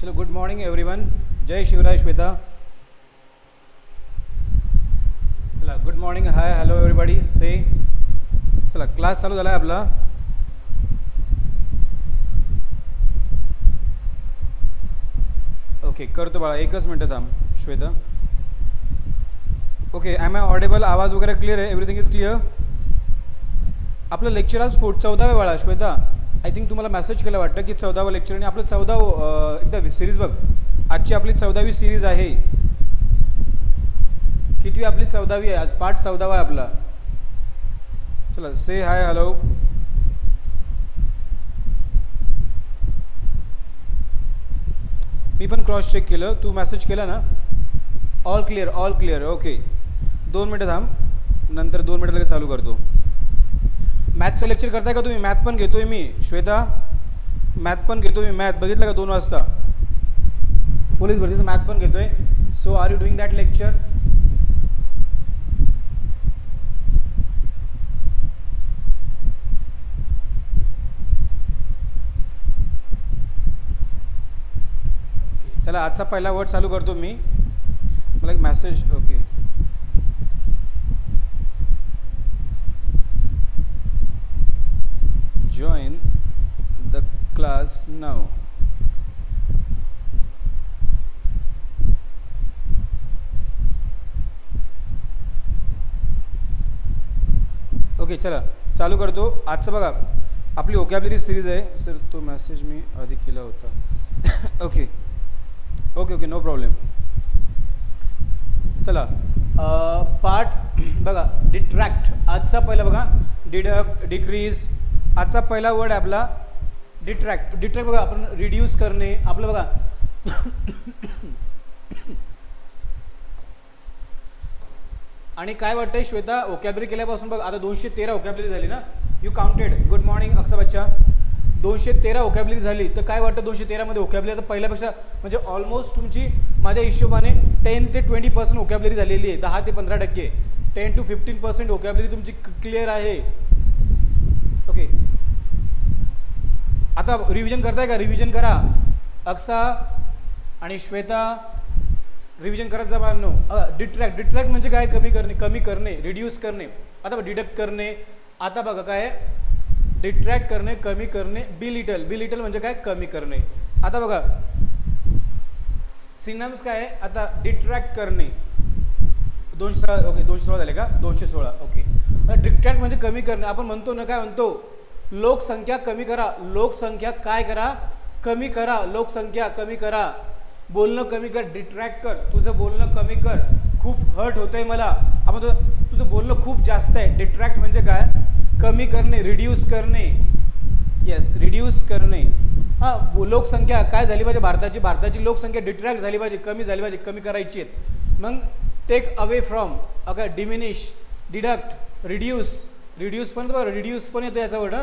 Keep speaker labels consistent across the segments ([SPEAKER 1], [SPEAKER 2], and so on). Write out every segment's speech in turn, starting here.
[SPEAKER 1] चलो good morning everyone जय शिवराय श्वेता चला good morning hi hello everybody से चला क्लास चालू झाला आहे आपला. ओके करतो बाळा एकच मिनटं थांब Shweta. Okay am I audible आवाज वगैरे क्लिअर आहे? एव्हरीथिंग इज क्लिअर आपलं लेक्चर आज फोर्ट चौदावे बाळा श्वेता. आय थिंक तुम्हाला मेसेज केलं वाटतं की चौदावं लेक्चर आणि आपलं चौदावं एकदा सिरीज बघ. आजची आपली चौदावी सिरीज आहे. कितवी आपली चौदावी आहे? आज पाठ चौदावा आहे आपला. चला से हाय हॅलो मी पण क्रॉस चेक केलं. तू मेसेज केला ना? All clear all clear okay दोन मिनटं थांब. नंतर दोन मिनटं लगेच चालू करतो. मॅथचं लेक्चर करताय का तुम्ही? मॅथ पण घेतोय मी. श्वेता मॅथ पण घेतो मी. मॅथ बघितलं का दोन वाजता? पोलीस भरतीचं मॅथ पण घेतोय. So are you doing that lecture चला आजचा पहिला वर्ड चालू करतो मी. मला एक मॅसेज ओके plus 9. ओके चला. चालू करतो. आजचं बघा. आपली ओकॅबलरी सिरीज आहे. सर तो मेसेज मी आधी केला होता. Okay okay okay no problem चला. पार्ट बघा. डिट्रॅक्ट आजचा पहिला बघा. डिडक्ट डिक्रीज आजचा पहिला वर्ड आहे आपला डिट्रॅक्ट डिट्रॅक्ट बघा आपण रिड्यूस करणे आपलं बघा. आणि काय वाटतंय श्वेता ओकॅबरी केल्यापासून बघ आता दोनशे तेरा ओकॅबलरी झाली ना? You counted good morning Aqsa बच्चा दोनशे तेरा ओकॅबलरी झाली. तर काय वाटतं दोनशे तेरामध्ये ओकॅबलरी आता पहिल्यापेक्षा म्हणजे ऑलमोस्ट तुमची माझ्या हिशोबाने टेन ते ट्वेंटी पर्सेंट ओकॅबलरी झालेली आहे. दहा ते पंधरा टक्के. Ten to fifteen percent vocabulary तुमची क्लिअर आहे ओके आता रिव्हिजन करताय का? रिव्हिजन करा. अक्सा आणि श्वेता रिव्हिजन करायचं जा डिट्रॅक्ट डिट्रॅक्ट म्हणजे काय? कमी करणे कमी करणे रिड्यूस करणे. आता बघा डिडक्ट करणे. आता बघा काय? डिट्रॅक्ट करणे कमी करणे बी लिटल बी लिटल म्हणजे काय? कमी करणे. आता बघा. सिनम्स काय? आहे आता डिट्रॅक्ट करणे. दोनशे सोळा ओके दोनशे सोळा झाले का? दोनशे सोळा ओके डिट्रॅक्ट म्हणजे कमी करणे. आपण म्हणतो ना काय म्हणतो? लोकसंख्या कमी करा. लोकसंख्या काय करा? कमी करा. लोकसंख्या कमी करा. बोलणं कमी कर. डिट्रॅक्ट कर. तुझं बोलणं कमी कर. खूप हर्ट होतंय मला. आपण तुझं बोलणं खूप जास्त आहे. डिट्रॅक्ट म्हणजे काय? कमी करणे. रिड्यूस करणे. येस रिड्यूस करणे. हां लोकसंख्या काय झाली पाहिजे? भारताची भारताची लोकसंख्या डिट्रॅक्ट झाली पाहिजे. कमी झाली पाहिजे. कमी करायची आहेत. मग टेक अवे फ्रॉम अगं डिमिनिश डिडक्ट रिड्यूस रिड्यूस पण बरं रिड्यूस पण येतो याचा वर्ड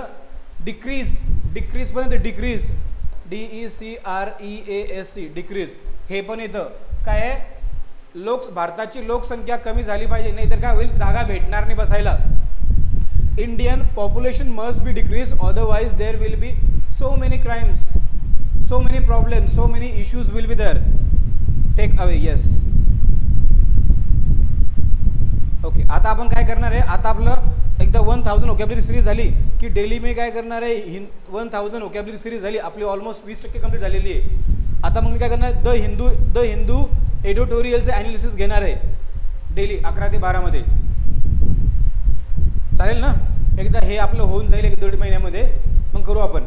[SPEAKER 1] डिक्रीज डिक्रीज पण येतं decrease D E C R E A S C decrease हे पण येतं. काय आहे? लोक भारताची लोकसंख्या कमी झाली पाहिजे नाहीतर काय होईल? जागा भेटणार नाही बसायला. Indian population must be decrease otherwise there will be so many crimes so many problem so many issues will be there take away yes okay आता आपण काय करणार आहे? आता आपलं एकदा वन थाउजंड ओकॅबलरी सिरीज झाली की डेली मी काय करणार आहे? हिं वन थाउजंड ओकॅबलरी सिरीज झाली. आपली ऑलमोस्ट वीस टक्के कंप्लीट झालेली आहे. आता मग मी काय करणार? द हिंदू द हिंदू एडिटोरियलचं ॲनालिसिस घेणार आहे. डेली अकरा ते बारामध्ये चालेल ना? एकदा हे आपलं होऊन जाईल एक दीड महिन्यामध्ये. मग करू आपण.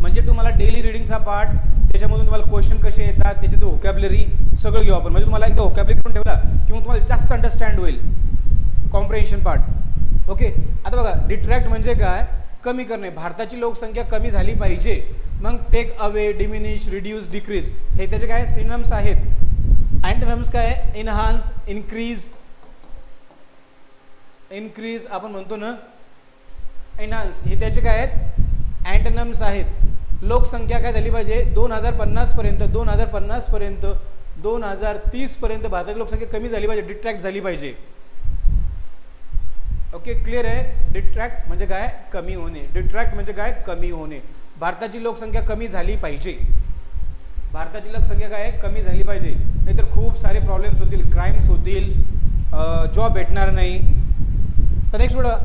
[SPEAKER 1] म्हणजे तुम्हाला डेली रिडिंगचा पार्ट त्याच्यामधून तुम्हाला क्वेश्चन कसे येतात त्याच्यात व्होकॅबलरी सगळं घेऊ आपण. म्हणजे तुम्हाला एकदा व्होकॅबलरी करून ठेवला की मग तुम्हाला जास्त अंडरस्टँड होईल. कॉम्प्रिहेन्शन पार्ट ओके आता बघा डिट्रॅक्ट म्हणजे काय? कमी करणे. भारताची लोकसंख्या कमी झाली पाहिजे. मग take away diminish reduce decrease हे त्याचे काय सिनम्स आहेत? अँटनम्स काय इन्हान्स इन्क्रीज इन्क्रीज आपण म्हणतो ना एनहान्स हे त्याचे काय आहेत? अँटनम्स आहेत. लोकसंख्या काय झाली पाहिजे? दोन हजार पन्नासपर्यंत दोन हजार पन्नासपर्यंत दोन हजार तीसपर्यंत भारताची लोकसंख्या कमी झाली पाहिजे डिट्रॅक्ट झाली पाहिजे. ओके क्लिअर आहे? डिट्रॅक्ट म्हणजे काय? कमी होणे. डिट्रॅक्ट म्हणजे काय? कमी होणे. भारताची लोकसंख्या कमी झाली पाहिजे. भारताची लोकसंख्या काय? आहे कमी झाली पाहिजे. नाहीतर खूप सारे प्रॉब्लेम्स होतील. क्राईम्स होतील. जॉब भेटणार नाही. तर नेक्स्ट बघा.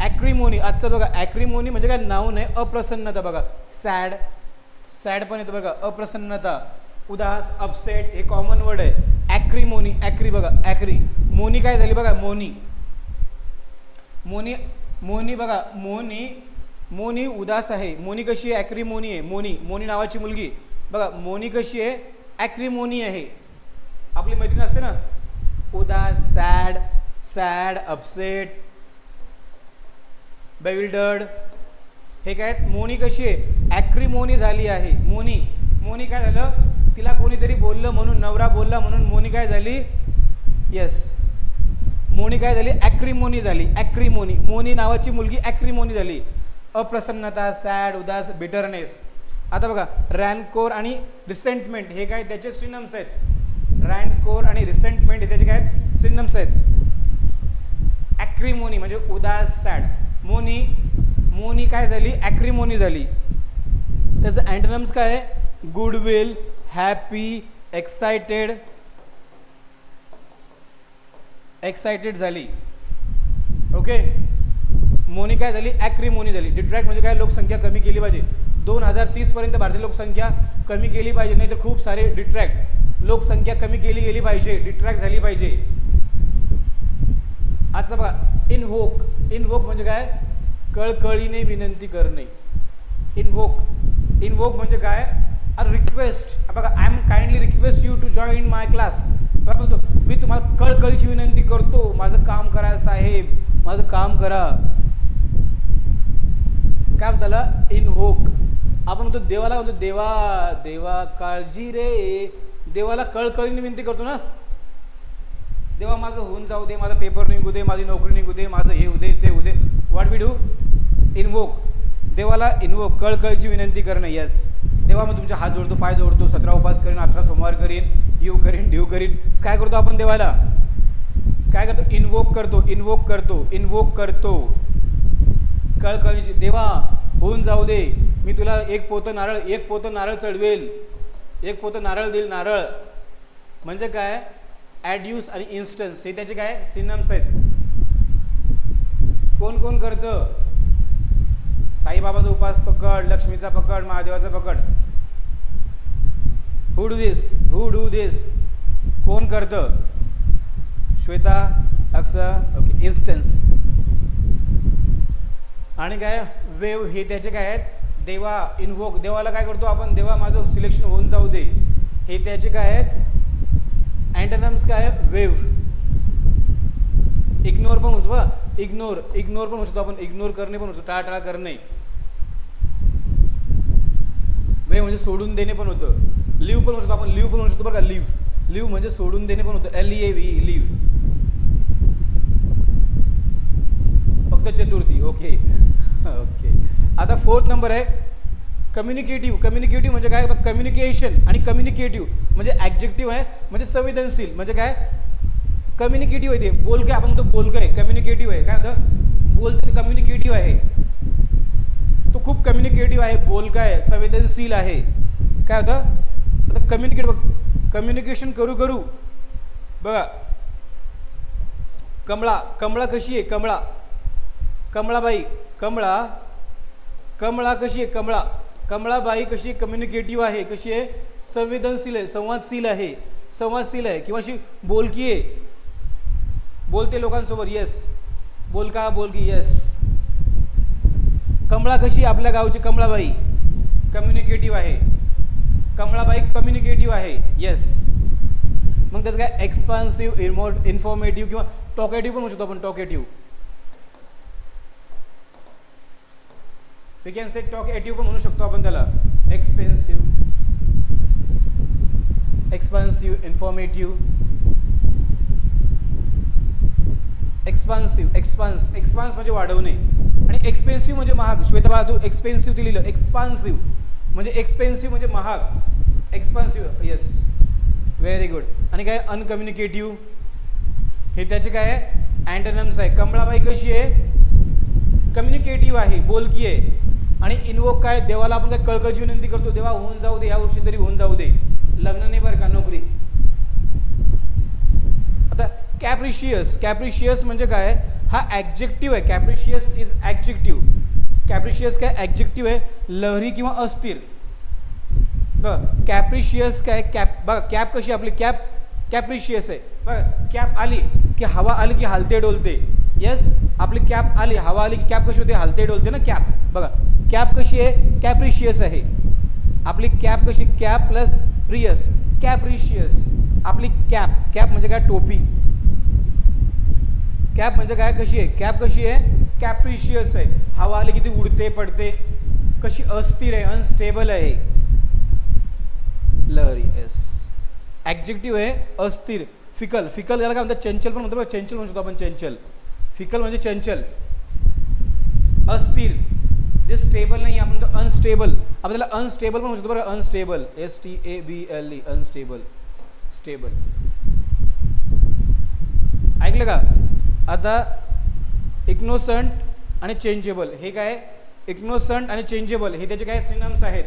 [SPEAKER 1] ॲक्रिमोनी आजचं बघा. ॲक्रिमोनी म्हणजे काय? नाव नाही. अप्रसन्नता बघा. सॅड सॅड पण येतं बघा. अप्रसन्नता. उदास अपसेट हे कॉमन वर्ड आहे. ॲक्रिमोनी ॲक्री बघा. ॲक्री मोनी काय झाली बघा? मोनी. मोनी मोनी बघा मोनी मोनी उदास आहे. मोनी कशी आहे? ॲक्रिमोनी आहे. मोनी मोनी नावाची मुलगी. बघा मोनी कशी आहे? ॲक्रिमोनी आहे. आपली मैत्रीण असते ना? उदास सॅड सॅड अपसेट बेविल्डर्ड हे काय आहेत? मोनी कशी आहे? ॲक्रिमोनी झाली आहे. मोनी मोनी काय झालं? तिला कोणीतरी बोललं म्हणून नवरा बोलला म्हणून मोनी काय झाली? येस मोनी काय झाली? ॲक्रिमोनी झाली. ॲक्रिमोनी. मोनी नावाची मुलगी ॲक्रिमोनी झाली. अप्रसन्नता सॅड उदास बिटरनेस आता बघा रॅनकोर आणि रिसेंटमेंट हे काय? त्याचे सिनम्स आहेत. रॅनकोर आणि रिसेंटमेंट हे त्याचे काय आहेत? सिनम्स आहेत. ॲक्रिमोनी म्हणजे उदास सॅड. मोनी मोनी काय झाली? ॲक्रिमोनी झाली. त्याचं अँटनम्स काय आहे? गुडविल हॅपी एक्सायटेड एक्सायटेड झाली. ओके मोनी काय झाली? ॲक्रिमोनी झाली. डिट्रॅक्ट म्हणजे काय? लोकसंख्या कमी केली पाहिजे. दोन हजार तीसपर्यंत भारतीय लोकसंख्या कमी केली पाहिजे. नाही तर खूप सारे डिट्रॅक्ट. लोकसंख्या कमी केली गेली पाहिजे. डिट्रॅक्ट झाली पाहिजे. आजचा बघा इनवोक इनवोक म्हणजे काय? कळकळीने विनंती करणे. इनवोक इनवोक म्हणजे काय? अ रिक्वेस्ट बघा I am kindly request you to join my class बघा बोलतो? मी तुम्हाला कळकळीची विनंती करतो. माझं काम करा साहेब. माझं काम करा. काय म्हणताला त्याला? इनवोक आपण म्हणतो देवाला म्हणतो देवा देवा काळजी रे. देवाला कळकळीने विनंती करतो ना. देवा माझं होऊन जाऊ दे. माझा पेपर निघू दे. माझी नोकरी निघू दे. माझं हे होऊ दे ते होऊ दे. वाट वी डू इनवोक देवाला इनवोक कळकळीची विनंती करणं. येस देवा मग तुमच्या हात जोडतो पाय जोडतो सतरा उपास करीन अठरा सोमवार करीन येऊ करीन देऊ करीन. काय करतो आपण देवाला? काय करतो? इनवोक करतो इनवोक करतो इनवोक करतो. कळकळीची देवा होऊन जाऊ दे. मी तुला एक पोतं नारळ एक पोतं नारळ चढवेल. एक पोतं नारळ देईल नारळ. म्हणजे काय? ॲड्यूस आणि इन्स्टन्स हे त्याचे काय? सिनम्स आहेत. कोण कोण करतं? साईबाबाचा उपास पकड लक्ष्मीचा पकड महादेवाचा पकड. हु डू दिस हु डू दिस कोण करतं? श्वेता अक्सा ओके इन्स्टन्स आणि काय? वेव हे त्याचे काय आहेत? देवा इनवोक देवाला काय करतो आपण? देवा माझं सिलेक्शन होऊन जाऊ दे. हे त्याचे काय आहेत? अँटनम्स काय आहे वेव. इग्नोर पण होतो बघा. इग्नोर इग्नोर पण होतो आपण. इग्नोर करणे पण होतो. टाळाटाळा करणे. वेव म्हणजे सोडून देणे पण होतं. लिव्ह पण शकतो आपण. लिव्ह पण म्हणू शकतो बरं का. लिव्ह लिव्ह म्हणजे सोडून देणे पण होतं. एल ए व्ही लिव्ह फक्त चतुर्थी. ओके ओके आता फोर्थ नंबर आहे. कम्युनिकेटिव्ह कम्युनिकेटिव्ह म्हणजे काय? कम्युनिकेशन आणि कम्युनिकेटिव्ह म्हणजे ॲक्जेक्टिव्ह आहे म्हणजे संवेदनशील. म्हणजे काय? कम्युनिकेटिव्ह आहे ते. बोलकं आपण म्हणतो बोलकं. आहे कम्युनिकेटिव्ह आहे. काय होतं? बोलते कम्युनिकेटिव्ह आहे. तो खूप कम्युनिकेटिव्ह आहे बोलका आहे संवेदनशील आहे. काय होतं? आता कम्युनिकेट बघ कम्युनिकेशन करू करू. बघा. कमळा कमळा कशी आहे? कमळा. कमळाबाई कमळा. कमळा कशी आहे? कमळा. कमळाबाई कशी कम्युनिकेटिव्ह आहे? कशी आहे? संवेदनशील आहे संवादशील आहे. संवादशील आहे. किंवा अशी बोलकी आहे. बोलते लोकांसोबत येस बोलका बोलकी येस कमळा कशी आपल्या गावची कमळाबाई. कम्युनिकेटिव्ह आहे. कमळाबाई कम्युनिकेटिव्ह आहे. येस मग त्याचं काय? एक्सपान्सिव्ह इन्मो इन्फॉर्मेटिव्ह किंवा टॉकेटिव्ह पण म्हणू शकतो आपण talkative we can say talkative पण म्हणू शकतो आपण त्याला. एक्सपेन्सिव्ह एक्सपान्सिव्ह इन्फॉर्मेटिव्ह एक्सपान्सिव्ह एक्सपान्स एक्सपान्स म्हणजे वाढवणे. आणि एक्सपेन्सिव्ह म्हणजे महाग. श्वेतबा तू एक्सपेन्सिव्ह ते लिहिलं. एक्सपान्सिव्ह म्हणजे एक्सपेन्सिव्ह म्हणजे महाग. एक्सपान्सिव्ह येस व्हेरी गुड आणि काय? अनकम्युनिकेटिव्ह हे त्याचे काय आहे? अँटनम्स आहे. कमळाबाई कशी आहे? कम्युनिकेटिव्ह आहे. बोलकी आहे. आणि इन्वोक काय? देवाला आपण काय कळकळची विनंती करतो. देवा होऊन जाऊ दे. या वर्षी तरी होऊन जाऊ दे. लग्न नाही बरं का? नोकरी. आता कॅप्रिशियस कॅप्रिशियस म्हणजे काय? हा ॲक्जेक्टिव्ह आहे. कॅप्रिशियस इज ॲक्जेक्टिव्ह कॅप्रिशियस काय? ॲक्जेक्टिव्ह आहे. लहरी किंवा अस्थिर. कॅप्रिशियस काय कॅप बघा कॅप कशी आपली कॅप कॅप्रिशियस आहे. बघा कॅप आली की हवा आली की हलते डोलते. येस आपली कॅप आली हवा आली की कॅप कशी होते? हलते डोलते ना कॅप बघा कॅप कशी आहे? कॅप्रिशियस आहे. आपली कॅप कशी? कॅप प्लस प्रियस कॅप्रिशियस आपली कॅप कॅप म्हणजे काय? टोपी. कॅप म्हणजे काय कशी आहे? कॅप कशी आहे? कॅप्रिशियस आहे. हवा आली की ती उडते पडते. कशी अस्थिर आहे अनस्टेबल आहे. लहरी एस ॲक्जेक्टिव्ह आहे अस्थिर फिकल. फिकल याला काय म्हणतात? चंचल पण म्हणतो चंचल म्हणू शकतो आपण चंचल. फिकल म्हणजे चंचल. अस्थिर. जे स्टेबल नाही आपण म्हणतो अनस्टेबल आपण त्याला अनस्टेबल पण म्हणू शकतो. बरं unstable S T A B L E unstable stable ऐकलं का? आता इग्नोसंट आणि चेंजेबल हे काय? इग्नोसंट आणि चेंजेबल हे त्याचे काय सिनम्स आहेत?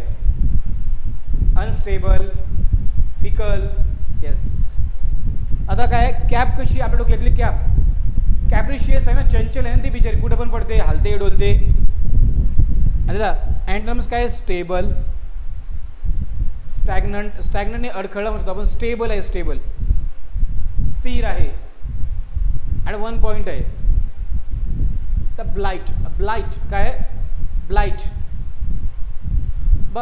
[SPEAKER 1] अनस्टेबल फिकल येस आता काय कॅप कशी आपल्या डोक्यातली कॅप कॅप्रिशियस आहे ना चंचल आहे ना ती बिचारी. कुठं पण पडते हलते डोलते. आणि अँटम्स काय स्टेबल स्टॅग्नंट स्टॅग्नंटने अडखळला म्हणतो आपण. स्टेबल आहे स्टेबल स्थिर आहे. आणि वन पॉईंट आहे. तर ब्लाईट ब्लाईट काय ब्लाईट ब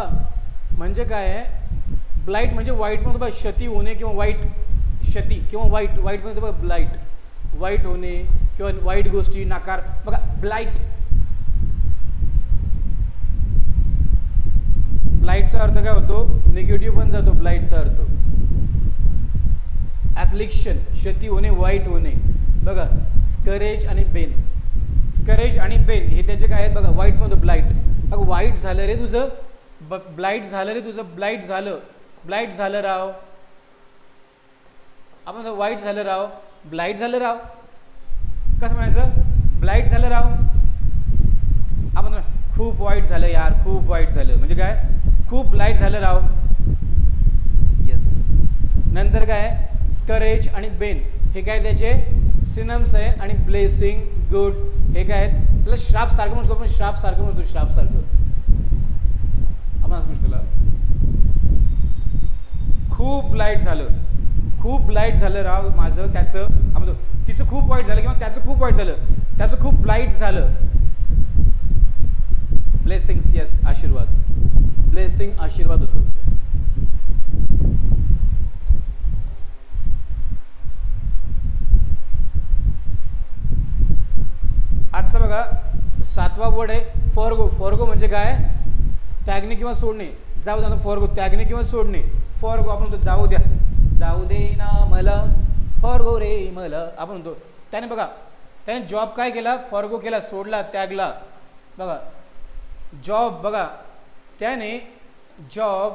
[SPEAKER 1] म्हणजे काय आहे? ब्लाईट म्हणजे वाईट म्हणतो बघा क्षती होणे किंवा वाईट क्षती किंवा वाईट वाईट म्हणतो बघा ब्लाईट वाईट होणे किंवा वाईट गोष्टी नाकार. बघा ब्लाईट ब्लाईटचा अर्थ काय होतो? निगेटिव्ह पण जातो ब्लाईटचा अर्थ. ॲप्लिक्शन क्षती होणे वाईट होणे. बघा स्करेज आणि बेन स्करेज आणि बेन हे त्याचे काय आहेत? बघा वाईट म्हणतो ब्लाईट बघा वाईट झालं रे तुझं. ब ब्लाईट झालं रे तुझं ब्लाईट झालं. ब्लाईट झालं राव. आपण वाईट झालं राव. ब्लाईट झालं राव. कसं म्हणायचं? ब्लाईट झालं राव. आपण खूप वाईट झालं यार खूप वाईट झालं. म्हणजे काय? खूप ब्लाईट झालं राव. येस नंतर काय स्करेज आणि बेन हे काय त्याचे? सिनम्स आहे आणि ब्लेसिंग गुड हे काय आहेत? त्याला श्राप सारखं म्हणतो आपण. श्राप सारखं म्हणतो श्राप सारखं आपण खूप लाइट झालं. खूप लाइट झालं राव माझं त्याचं म्हणतो तिचं खूप वाईट झालं किंवा त्याचं खूप वाईट झालं. त्याचं खूप लाइट झालं. ब्लेसिंग्स येस आशीर्वाद. ब्लेसिंग आशीर्वाद होतो. आजचा बघा सातवा वर्ड आहे फॉरगो फॉरगो म्हणजे काय? त्यागणे किंवा सोडणे जाऊ द्या फॉरगो त्यागणे किंवा सोडणे फॉरगो आपण म्हणतो जाऊ द्या. जाऊ दे ना मला फॉरगो रे मला. आपण म्हणतो त्याने बघा त्याने जॉब काय केला? फॉरगो केला सोडला त्यागला. बघा जॉब बघा त्याने जॉब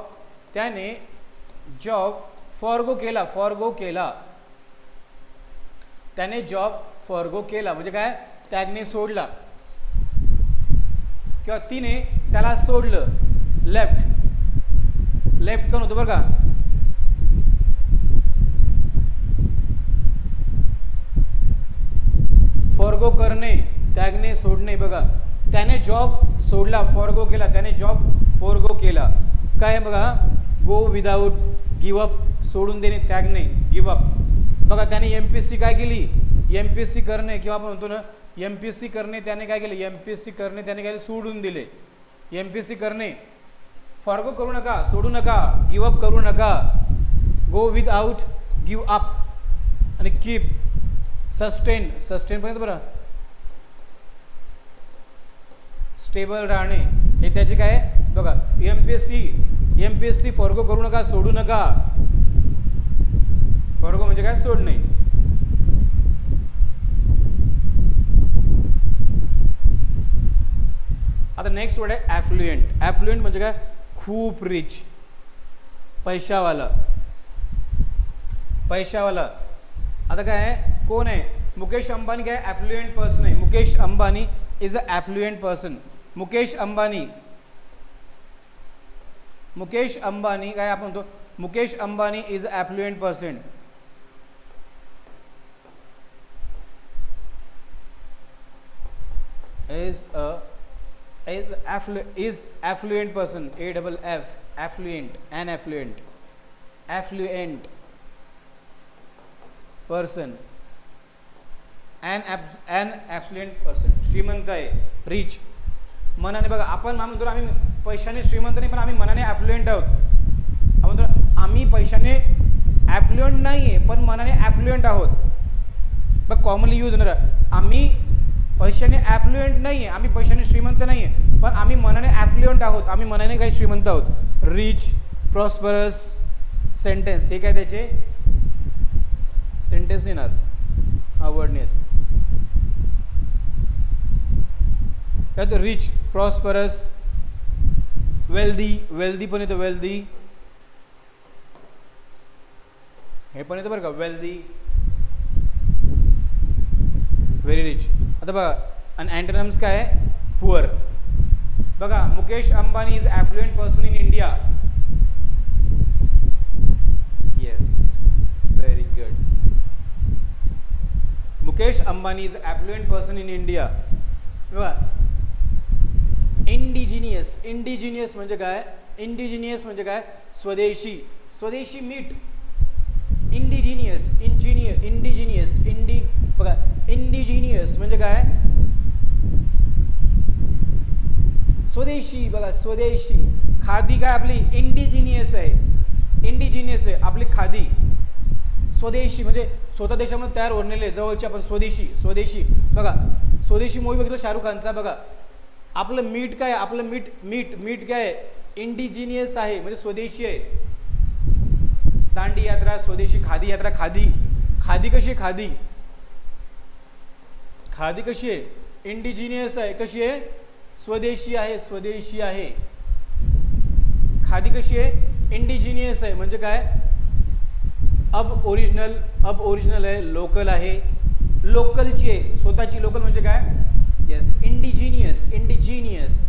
[SPEAKER 1] त्याने जॉब फॉरगो केला फॉरगो केला. त्याने जॉब फॉरगो केला. म्हणजे काय? त्यागने सोडला. किंवा तिने त्याला सोडलं. लेफ्ट लेफ्ट करून होतं बरं का? फॉरगो करणे त्यागने सोडणे बघा. त्याने जॉब सोडला फॉरगो केला. त्याने जॉब फॉरगो केला. काय बघा? गो विदाऊट गिवअप सोडून देणे त्यागणे गिवअप बघा त्याने एम पी एस सी काय केली? एम पी एस सी करणे किंवा आपण म्हणतो ना एम पी एस सी करणे त्याने काय केले? एम पी एस सी करणे त्याने काय सोडून दिले. एम पी एस सी करणे. फॉरगो करू नका सोडू नका गिवअप करू नका. Go with out give up आणि कीप सस्टेन सस्टेन पर्यंत बरं. स्टेबल राहणे. हे त्याचे काय बघा M P S C M P S C forgo करू नका सोडू नका. फॉरगो म्हणजे काय? सोडणे. आता नेक्स्ट वर्ड आहे ॲफ्लुएंट ॲफ्लुएंट म्हणजे काय? खूप रिच पैशावाला. पैशावाला. आता काय आहे? कोण आहे? मुकेश अंबानी काय? ॲफ्लुएंट पर्सन आहे. Mukesh Ambani is a affluent person Mukesh Ambani. Mukesh Ambani काय आपण म्हणतो? Mukesh Ambani is affluent person is a is afflu is affluent person a double f affluent an affluent. Affluent person an aff- an affluent person. श्रीमंत आहे. Rich मनाने बघा आपण म्हणतो आम्ही पैशाने श्रीमंत नाही पण आम्ही मनाने ॲफ्लुएंट आहोत. आपण म्हणतो आम्ही पैशाने ॲफ्लुएंट नाही आहे पण मनाने ॲफ्लुएंट आहोत. बघ कॉमनली यूज होणार. आम्ही पैशाने ॲफ्लुएंट नाही आहे आम्ही पैशाने श्रीमंत नाही आहे पण आम्ही मनाने ॲफ्लुएंट आहोत. आम्ही मनाने काही श्रीमंत आहोत. रिच प्रॉस्परस सेंटेन्स हे काय त्याचे? सेंटेन्स येणार हा वर्ड नाही त्यात रिच प्रॉस्परस वेल्दी वेल्दी पण येतं वेल्दी हे पण येतं बरं का. वेल्दी व्हेरी रिच आता बघा आणि अँटनम्स काय आहे? पुअर बघा Mukesh Ambani is affluent person in India yes very good Mukesh Ambani is affluent person in India बघा इंडिजिनियस इंडिजिनियस म्हणजे काय? इंडिजिनियस म्हणजे काय? स्वदेशी. स्वदेशी मीठ. इंडिजिनियस इंजिनियर इंडिजिनियस इंडी बघा इंडिजिनियस म्हणजे काय? स्वदेशी बघा स्वदेशी. खादी काय आपली? इंडिजिनियस आहे. इंडिजिनियस आहे. आपली खादी. स्वदेशी म्हणजे स्वतः देशामध्ये तयार होणलेले जवळचे आपण स्वदेशी स्वदेशी. बघा स्वदेशी मूवी बघितलं शाहरुख खानचा? बघा. आपलं मीठ काय? आपलं मीठ मीठ मीठ काय? इंडिजिनियस आहे म्हणजे स्वदेशी आहे. दांडी यात्रा स्वदेशी खादी यात्रा खादी. खादी कशी खादी. खादी कशी आहे? इंडिजिनियस आहे. कशी आहे? स्वदेशी आहे. स्वदेशी आहे. खादी कशी आहे? इंडिजिनियस आहे. म्हणजे काय? अब ओरिजिनल अब ओरिजिनल आहे. लोकल आहे. लोकलची आहे. स्वतःची लोकल म्हणजे काय? Yes indigenous indigenous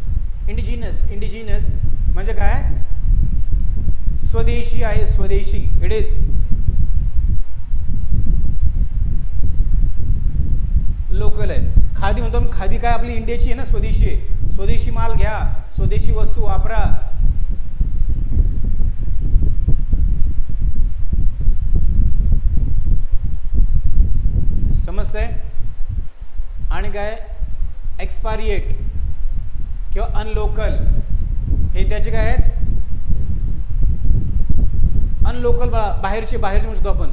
[SPEAKER 1] indigenous indigenous म्हणजे काय? स्वदेशी आहे. स्वदेशी. इट इज लोकल आहे. खादी म्हणतो खादी काय आपली इंडियाची आहे ना स्वदेशी आहे. स्वदेशी माल घ्या स्वदेशी वस्तू वापरा. समजतंय? आणि काय? एक्सपारिएट किंवा अनलोकल हे त्याचे काय आहेत? अनलोकल बा बाहेरचे बाहेरचे म्हणू शकतो आपण.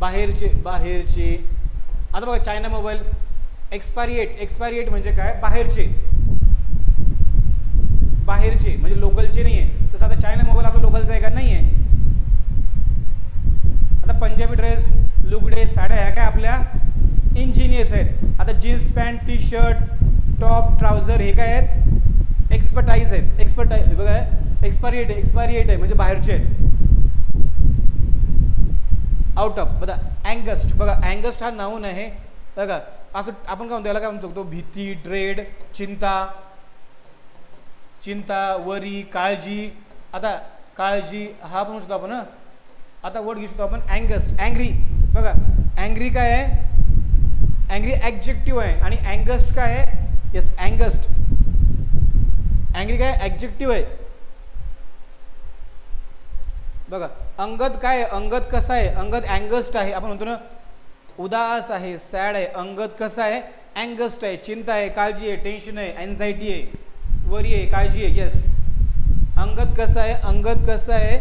[SPEAKER 1] बाहेरचे बाहेरचे. आता बघा चायना मोबाईल एक्सपारिएट एक्सपारिएट म्हणजे काय? बाहेरचे. बाहेरचे म्हणजे लोकलचे नाही आहे तसं आता चायना मोबाईल आपला लोकलचा आहे का? नाही आहे आता पंजाबी ड्रेस लुगडे साड्या ह्या काय आपल्या इंजिनियर्स आहेत. आता jeans pant T shirt top trouser हे काय आहेत? एक्सपर्टाईज आहेत. एक्सपर्टाईज बघा एक्सपारिएट एक्सपायरी एट आहे. म्हणजे बाहेरचे आहेत. आउट ऑफ बघा अँगस्ट बघा अँगस्ट हा नाऊन आहे. बघा असं आपण काय म्हणतो याला काय म्हणतो तो भीती ड्रेड चिंता चिंता वरी काळजी. आता काळजी हा पण म्हणू शकतो आपण आता वर्ड घेऊ शकतो आपण अँगस्ट अँग्री बघा अँग्री काय आहे? अँग्री ॲक्जेक्टिव्ह आहे. आणि अँगस्ट काय आहे? येस अँगस्ट अँग्री काय? ॲक्जेक्टिव्ह आहे. बघा अंगद काय आहे? अंगद कसा आहे? अंगद अँगस्ट आहे. आपण म्हणतो ना उदास आहे सॅड आहे. अंगद कसा आहे? अँगस्ट आहे. चिंता आहे काळजी आहे टेन्शन आहे अँझायटी आहे वरी आहे काळजी आहे. येस अंगद कसं आहे? अंगद कसं आहे?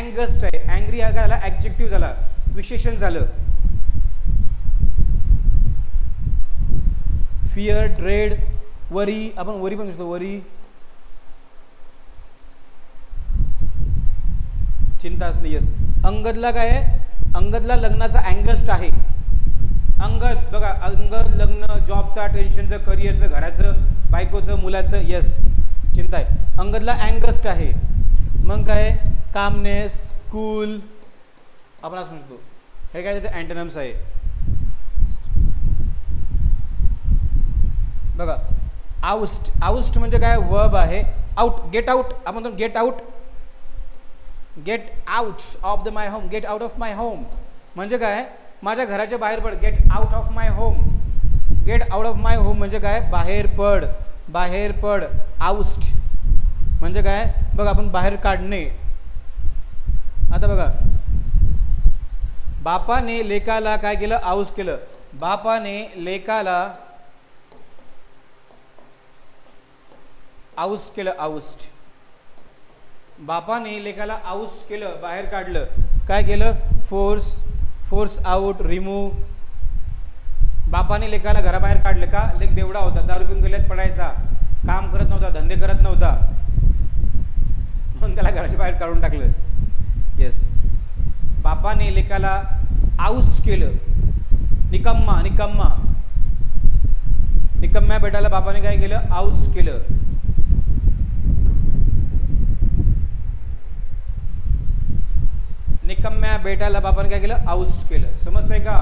[SPEAKER 1] अँगस्ट आहे. अँग्री हा काय झाला ॲक्जेक्टिव्ह झाला विशेषण झालं. फिअर ड्रेड वरी आपण वरी पण म्हणतो वरी चिंता नाही यस अंगदला काय आहे? अंगदला लग्नाचा अँगस्ट आहे. अंगद बघा अंगद लग्न जॉबचा टेन्शनचं करिअरचं घराचं बायकोचं मुलाचं यस चिंता आहे. अंगदला अँगस्ट आहे. मग काय कामनेस स्कूल आपण असं म्हणतो. हे काय त्याचे अँटनम्स आहे? बघा आउस्ट आउस्ट म्हणजे काय? वर्ब आहे. आउट गेट आउट आपण get out get out of the my home get out of my home म्हणजे काय? माझ्या घराच्या बाहेर पड. Get out of my home get out of my home म्हणजे काय? बाहेर पड. बाहेर पड. आउस्ट म्हणजे काय? बघा आपण बाहेर काढणे. आता बघा. बापाने लेकाला काय केलं? आऊस केलं. बापाने लेकाला आऊस केलं. आऊस्ट बापाने लेकाला आऊस केलं बाहेर काढलं. काय केलं? फोर्स फोर्स आऊट रिमूव्ह बापाने लेकाला घराबाहेर काढलं का? लेख बेवडा होता दारू पिऊन गेल्यात पडायचा. काम करत नव्हता धंदे करत नव्हता. म्हणून त्याला घराच्या बाहेर काढून टाकलं. येस बापाने लेकाला आऊस केलं. निकम्मा निकम्मा. निकम्म्या बेटाला बापाने काय केलं? आऊस केलं. निकम्म्या बेटाला आपण काय केलं? आउस्ट केलं. समजतंय का?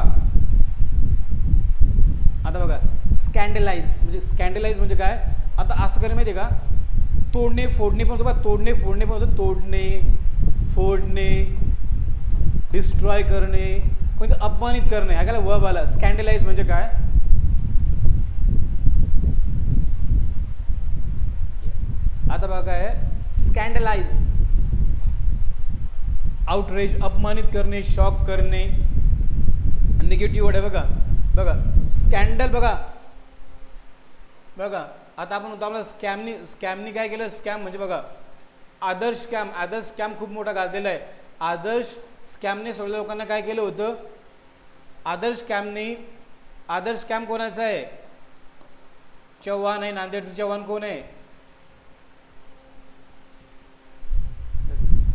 [SPEAKER 1] आता बघा स्कॅन्डलाइज म्हणजे स्कॅन्डलाइज म्हणजे काय? आता असं करे माहिती आहे का? तोडणे फोडणे पण होतं बघा. तोडणे फोडणे पण होतं. तोडणे फोडणे डिस्ट्रॉय करणे कोणतं अपमानित करणे. ऐकायला वर्ब आला. स्कॅन्डलाइज म्हणजे काय? आता बघा काय? स्कॅन्डलाइज आउटरेज अपमानित करणे शॉक करणे निगेटिव्ह वर्ड आहे. बघा बघा स्कॅन्डल बघा. बघा आता आपण होतो आम्हाला स्कॅमनी स्कॅमनी काय केलं? स्कॅम म्हणजे बघा आदर्श स्कॅम आदर्श स्कॅम खूप मोठा गाजलेला आहे. आदर्श स्कॅमने सगळ्या लोकांना काय केलं होतं? आदर्श स्कॅमने आदर्श स्कॅम कोणाचा आहे? चव्हाण आहे नांदेडचं चव्हाण कोण आहे?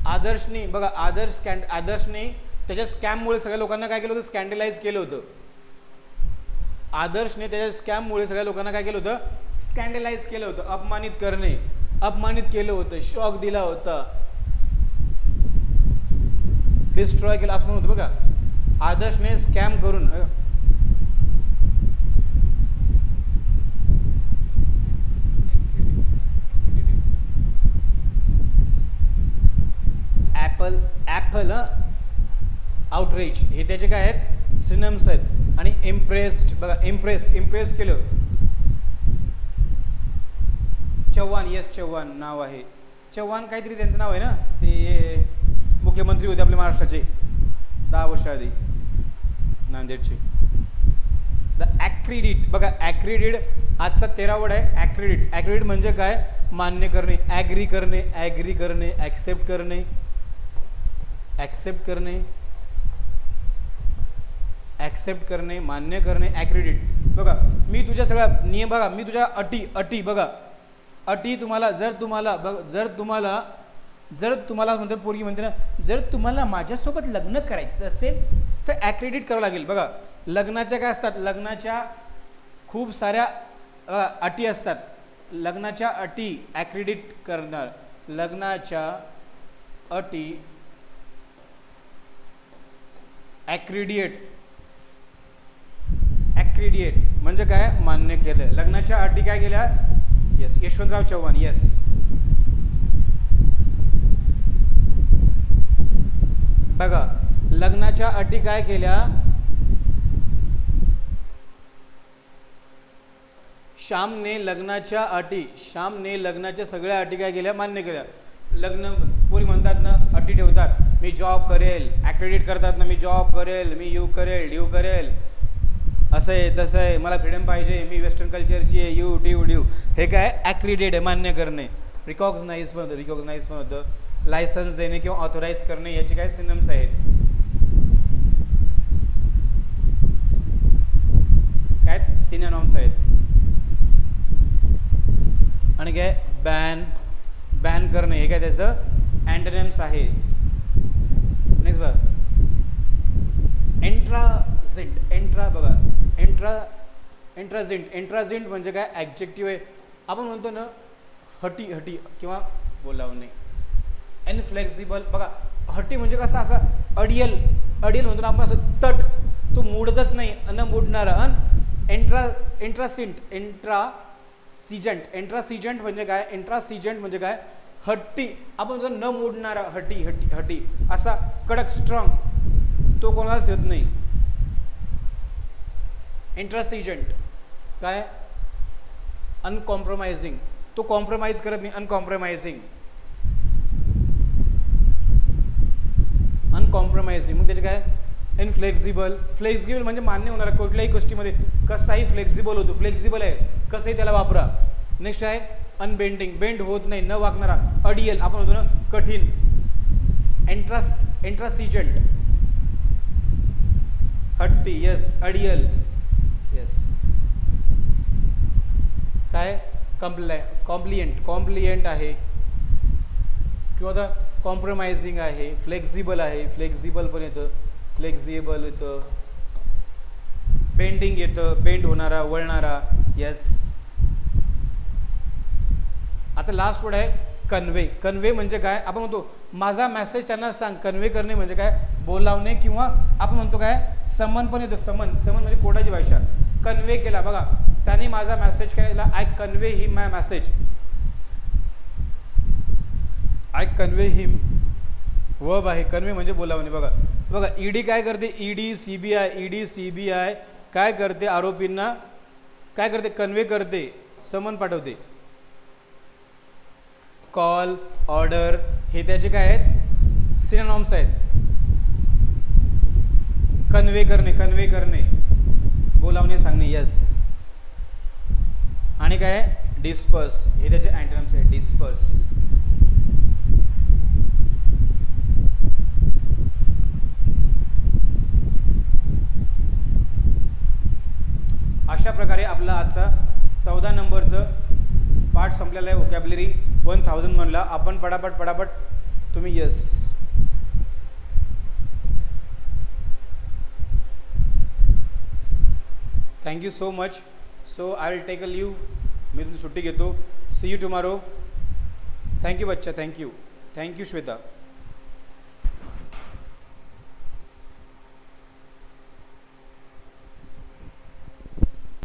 [SPEAKER 1] आदर्शनी बघा आदर्श स्कॅन्ड आदर्शने त्याच्या स्कॅममुळे सगळ्या लोकांना काय केलं होतं? स्कॅन्डलाइज केलं होतं. आदर्शने त्याच्या स्कॅममुळे सगळ्या लोकांना काय केलं होतं? स्कॅन्डलाइज केलं होतं. अपमानित करणे. अपमानित केलं होतं. शॉक दिला होता. डिस्ट्रॉय केलं असं होतं बघा. आदर्शने स्कॅम करून अ, ॲपल ॲपल आउटरीच हे त्याचे काय आहेत? सिनम्स आहेत. आणि इम्प्रेस्ड बघा इम्प्रेस इम्प्रेस केलं. चव्हाण येस चव्हाण नाव आहे. चव्हाण काहीतरी त्यांचं नाव आहे ना? ते मुख्यमंत्री होते आपल्या महाराष्ट्राचे. दहा वर्ष आधी. नांदेडचे. द ॲक्रिडिट बघा ॲक्रिडिट आजचा तेरावड आहे ॲक्रिडिट ॲक्रिडिट म्हणजे काय? मान्य करणे ॲग्री करणे ॲग्री करणे ॲक्सेप्ट करणे. ॲक्सेप्ट करणे ॲक्सेप्ट करणे मान्य करणे ॲक्रिडिट बघा मी तुझ्या सगळ्या नियम बघा मी तुझ्या अटी अटी बघा. अटी तुम्हाला जर तुम्हाला बघ जर तुम्हाला जर तुम्हाला म्हणतो पोरगी म्हणते ना जर तुम्हाला माझ्यासोबत लग्न करायचं असेल तर ॲक्रेडिट करावं लागेल. बघा लग्नाच्या काय असतात? लग्नाच्या खूप साऱ्या अटी असतात. लग्नाच्या अटी ॲक्रेडिट करणार. लग्नाच्या अटी ॲक्रिडिएट. ॲक्रिडिएट म्हणजे काय? मान्य केलं. लग्नाच्या अटी काय केल्या? येस यशवंतराव चव्हाण. येस बघा लग्नाच्या अटी काय केल्या? श्यामने लग्नाच्या अटी श्यामने लग्नाच्या सगळ्या अटी काय केल्या? मान्य केल्या. लग्न कोणी म्हणतात ना अटी ठेवतात. मी जॉब करेल ॲक्रेडिट करतात ना मी जॉब करेल मी यू करेल ड्यू करेल. असं आहे तसं आहे. मला फ्रीडम पाहिजे. मी वेस्टर्न कल्चरची आहे. यू ड्यू ड्यू हे काय? ॲक्रिडेट आहे मान्य करणे. रिकॉग्नाईज पण होतं रिकॉग्नाईज पण होतं. लायसन्स देणे किंवा ऑथोराईज करणे याचे काय सिनम्स आहेत? काय? सिनेनॉम्स आहेत. आणि काय? बॅन बॅन करणे हे काय त्याचं? अँटनेम्स आहे. नेक्स्ट बघा. एंट्राझिंट एंट्रा बघा. एंट्रा एंट्राझिंट एंट्राझिंट म्हणजे काय? ॲब्जेक्टिव्ह आहे. आपण म्हणतो ना हटी हटी किंवा बोलावं नाही बघा हटी म्हणजे कसं? असं अडियल. अडियल म्हणतो ना आपण असं तट. तो मोडतच नाही न मोडणारा अन एंट्रा एंट्रासिंट एंट्रा सिजंट एंट्रासिजंट म्हणजे काय? एंट्रासिजंट म्हणजे काय? हट्टी. आपण म्हणतो न मोडणारा हट्टी हट्टी हट्टी. असा कडक स्ट्रॉंग तो कोणालाच येत नाही. इंट्रसिजंट काय? अनकॉम्प्रोमाइझिंग तो कॉम्प्रोमाइज करत नाही. अनकॉम्प्रोमाइझिंग अनकॉम्प्रोमाइझिंग मग त्याचे काय? इनफ्लेक्झिबल फ्लेक्झिबल म्हणजे मान्य होणारा. कुठल्याही गोष्टीमध्ये कसाही फ्लेक्झिबल होतो. फ्लेक्झिबल आहे. कसंही त्याला वापरा. नेक्स्ट आहे. अनबेंडिंग बेंड होत नाही न वागणारा अडियल आपण होतो ना कठीण. एंट्रास एन्ट्रासिजंट हट्टी येस अडियल. येस काय? कम्प्लाय कॉम्प्लियंट कॉम्प्लियंट आहे. किंवा आता कॉम्प्रोमाइझिंग आहे फ्लेक्झिबल आहे फ्लेक्झिबल पण येतं फ्लेक्झिबल येतं. बेंडिंग येतं बेंड होणारा वळणारा येस आता लास्ट वर्ड आहे कन्वे कन्वे म्हणजे काय? आपण म्हणतो माझा मेसेज त्यांना सांग. कन्वे करणे म्हणजे काय? बोलावणे किंवा आपण म्हणतो काय? समन पण येतं. समन. समन म्हणजे कोडाची भाषा. कन्वे केला. बघा त्याने माझा मेसेज काय केला? I convey him my message I convey him verb आहे. कन्वे म्हणजे बोलावणे. बघा. बघा ईडी काय करते? ED C B I ED C B I काय करते? आरोपींना काय करते? कन्वे करते. समन पाठवते. कॉल ऑर्डर हे त्याचे काय आहेत? सिनॉम्स आहेत. कन्वे करणे कन्वे करणे. बोलावणे म्हणजे सांगणे यस आणि काय आहे? डिस्पर्स हे त्याचे अँटनम्स आहेत. डिस्पर्स अशा प्रकारे आपला आजचा चौदा नंबरचं पाठ संपलेला आहे ओकॅबलरी वन थाउजंड म्हणला आपण पटापट पटापट तुम्ही yes thank you so much so I will take a leave मी तुमची सुट्टी घेतो. See you tomorrow thank you बच्चा. Thank you thank you Shweta.